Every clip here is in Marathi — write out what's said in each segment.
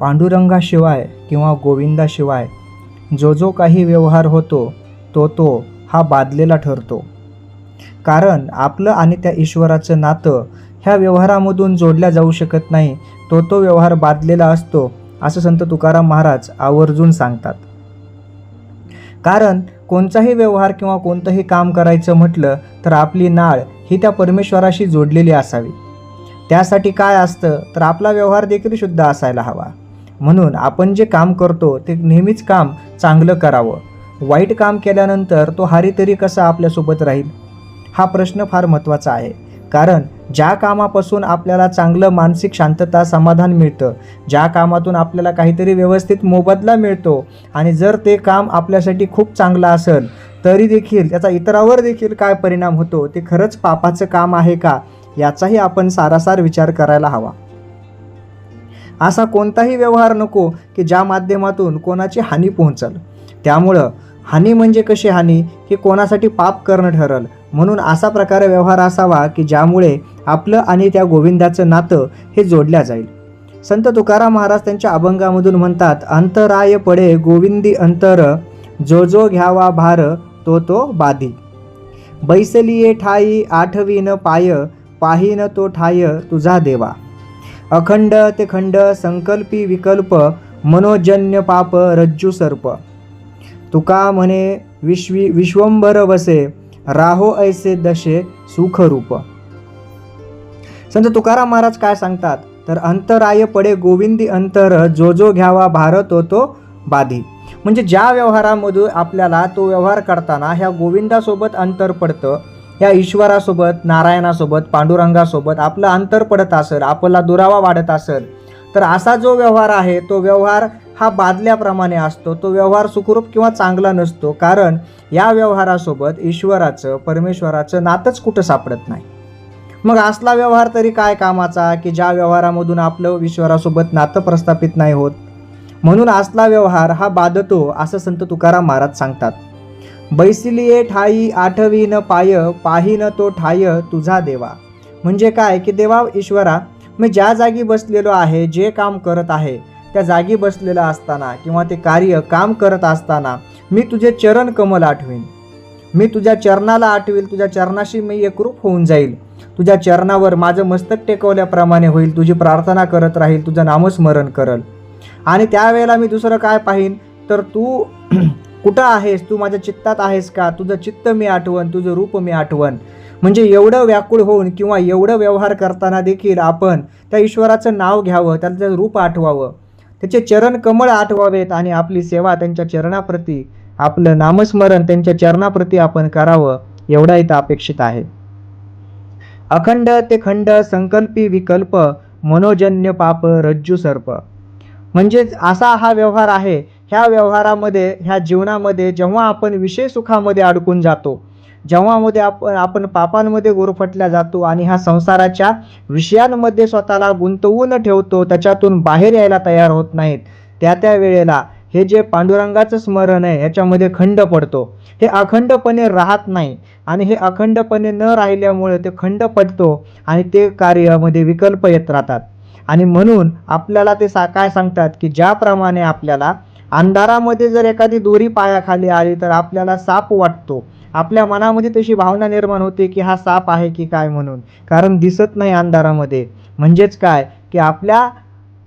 पांडुरंगाशिवाय किंवा गोविंदाशिवाय जो जो काही व्यवहार होतो तो तो हा बादलेला ठरतो. कारण आपलं आणि त्या ईश्वराचं नातं ह्या व्यवहारामधून जोडल्या जाऊ शकत नाही तो तो व्यवहार बादलेला असतो असं संत तुकाराम महाराज आवर्जून सांगतात. कारण कोणताही व्यवहार किंवा कोणतंही काम करायचं म्हटलं तर आपली नाळ ही त्या परमेश्वराशी जोडलेली असावी. त्यासाठी काय असतं तर आपला व्यवहार देखील शुद्ध असायला हवा. म्हणून आपण जे काम करतो ते नेहमीच काम चांगलं करावं. वाईट काम केल्यानंतर तो हारी तरी कसा आपल्यासोबत राहील? हा प्रश्न फार महत्त्वाचा आहे. कारण ज्या कामापासून आपल्याला चांगलं मानसिक शांतता समाधान मिळतं ज्या कामातून आपल्याला काहीतरी व्यवस्थित मोबदला मिळतो आणि जर ते काम आपल्यासाठी खूप चांगलं असेल तरी देखील त्याचा इतरावर देखील काय परिणाम होतो ते खरंच पापाचं काम आहे का? याचाही आपण सारासार विचार करायला हवा. असा कोणताही व्यवहार नको की ज्या माध्यमातून कोणाची हानी पोहोचल. त्यामुळं हानी म्हणजे कशी हानी? हे कोणासाठी पाप करणं ठरल. म्हणून असा प्रकारे व्यवहार असावा की ज्यामुळे आपलं आणि त्या गोविंदाचं नातं हे जोडल्या जाईल. संत तुकाराम महाराज त्यांच्या अभंगामधून म्हणतात अंतराय पडे गोविंदी अंतर जो जो घ्यावा भार तो तो बाधी. बैसलिये ठाई आठवीन पाय पाहिन तो ठाय तुझा देवा. अखंड ते खंड संकल्पी विकल्प मनोजन्य पाप रज्जू सर्प. तुका म्हणे विश्वी विश्वंभर वसे राहो ऐसे दशे सुखरूप. संत तुकाराम महाराज काय सांगतात? तर अंतराय पडे गोविंदी अंतर जो जो घ्यावा भारत होतो बाधी. म्हणजे ज्या व्यवहारामधून आपल्याला तो व्यवहार करताना ह्या गोविंदासोबत अंतर पडतं ह्या ईश्वरासोबत नारायणासोबत पांडुरंगासोबत आपलं अंतर पडत असेल आपला दुरावा वाढत असेल तर असा जो व्यवहार आहे तो व्यवहार हा बादल्याप्रमाणे असतो तो व्यवहार सुखरूप किंवा चांगला नसतो कारण या व्यवहारासोबत ईश्वराचं परमेश्वराचं नातंच कुठं सापडत नाही. मग असला व्यवहार तरी काय कामाचा? की ज्या व्यवहारामधून आपलं ईश्वरासोबत नातं प्रस्थापित नाही होत. म्हणून असला व्यवहार हा बाधतो असं संत तुकाराम महाराज सांगतात. बैसिलिये ठाई आठवीन पाय पाही न तो ठाय तुझा देवा. म्हणजे काय? की देवा ईश्वरा मी ज्या जागी बसलेलो आहे जे काम करत आहे त्या जागी बसलेला असताना किंवा ते कार्य काम करत असताना मी तुझे चरण कमल आठवीन. मी तुझ्या चरणाला आठवील तुझ्या चरणाशी मी एकरूप होऊन जाईल. तुझ्या चरणावर माझं मस्तक टेकवल्याप्रमाणे होईल तुझी प्रार्थना करत राहील तुझं नामस्मरण करल. आणि त्यावेळेला मी दुसरं काय पाहीन? तर तू कुठं आहेस? तू माझ्या चित्तात आहेस का? तुझं चित्त मी आठवण तुझं रूप मी आठवण म्हणजे एवढं व्याकुळ होऊन किंवा एवढं व्यवहार करताना देखील आपण त्या ईश्वराचं नाव घ्यावं त्याचं रूप आठवावं. त्याचे चरण कमळ आठवावेत आणि आपली सेवा त्यांच्या चरणाप्रती आपलं नामस्मरण त्यांच्या चरणाप्रती आपण करावं एवढा इथं अपेक्षित आहे. अखंड ते खंड संकल्पी विकल्प मनोजन्य पाप रज्जू सर्प. म्हणजेच असा हा व्यवहार आहे ह्या व्यवहारामध्ये ह्या जीवनामध्ये जेव्हा आपण विषय सुखामध्ये अडकून जातो जेव्हा मध्ये आपण आपण पापांमध्ये गुरफटल्या जातो आणि ह्या संसाराच्या विषयांमध्ये स्वतःला गुंतवून ठेवतो त्याच्यातून बाहेर यायला तयार होत नाहीत. त्या त्या वेळेला हे जे पांडुरंगाचं स्मरण आहे ह्याच्यामध्ये खंड पडतो. हे अखंडपणे राहत नाही आणि हे अखंडपणे न राहिल्यामुळे ते खंड पडतो आणि ते कार्यामध्ये विकल्प येत राहतात. आणि म्हणून आपल्याला ते सा काय सांगतात की ज्याप्रमाणे आपल्याला अंधारामध्ये जर एखादी दोरी पायाखाली आली तर आपल्याला साप वाटतो. आपल्या मनामध्ये तशी भावना निर्माण होते की हा साप आहे की काय म्हणून. कारण दिसत नाही अंधारामध्ये. म्हणजेच काय? की आपल्या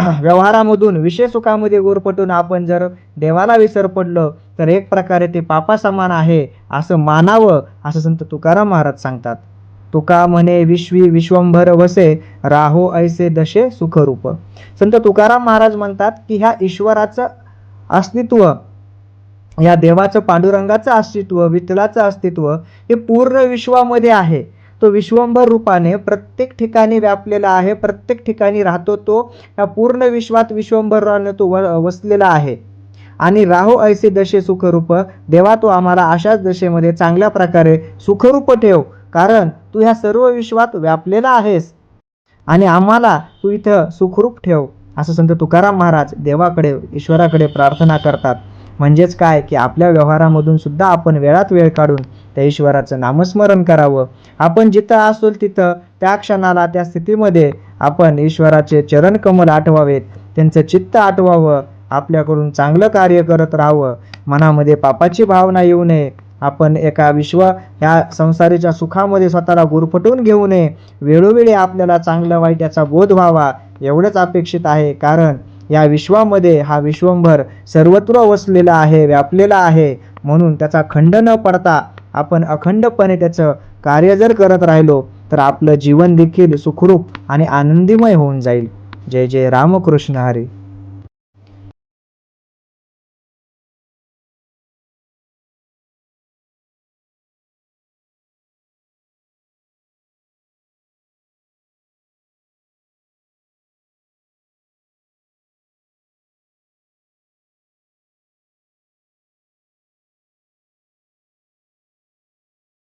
व्यवहारामधून विषय सुखामध्ये गोरपटून आपण जर देवाला विसर पडलं तर एक प्रकारे ते पापा समान आहे असं मानावं असं संत तुकाराम महाराज सांगतात. तुका म्हणे विश्वी विश्वंभर वसे राहो ऐसे दशे सुखरूप. संत तुकाराम महाराज म्हणतात की ह्या ईश्वराचं अस्तित्व. या देवाचं पांडुरंगाचं अस्तित्व विठ्ठलाचं अस्तित्व हे पूर्ण विश्वामध्ये आहे. तो विश्वंभर रूपाने प्रत्येक ठिकाणी व्यापलेला आहे प्रत्येक ठिकाणी राहतो तो या पूर्ण विश्वात विश्वंभराने तो व वसलेला आहे. आणि राहो ऐसे दशे सुखरूप देवा तो आम्हाला अशाच दशेमध्ये चांगल्या प्रकारे सुखरूप ठेव कारण तू ह्या सर्व विश्वात व्यापलेला आहेस. आणि आम्हाला तू इथं सुखरूप ठेव. असं संत तुकाराम महाराज देवाकडे ईश्वराकडे प्रार्थना करतात. म्हणजेच काय? की आपल्या व्यवहारामधून सुद्धा आपण वेळात वेळ काढून त्या ईश्वराचं नामस्मरण करावं. आपण जिथं असू तिथं त्या क्षणाला त्या स्थितीमध्ये आपण ईश्वराचे चरणकमल आठवावेत. त्यांचं चित्त आठवावं. आपल्याकडून चांगलं कार्य करत राहावं. मनामध्ये पापाची भावना येऊ नये. आपण एका विश्व ह्या संसाराच्या सुखामध्ये स्वतःला गुरफटून घेऊ नये. वेळोवेळी आपल्याला चांगलं वाईट याचा बोध व्हावा एवढंच अपेक्षित आहे. कारण या विश्वामध्ये हा विश्वंभर सर्वत्र वसलेला आहे व्यापलेला आहे. म्हणून त्याचा खंड न पडता आपण अखंडपणे त्याचं कार्य जर करत राहिलो तर आपलं जीवन देखील सुखरूप आणि आनंदीमय होऊन जाईल. जय जय रामकृष्ण हरी.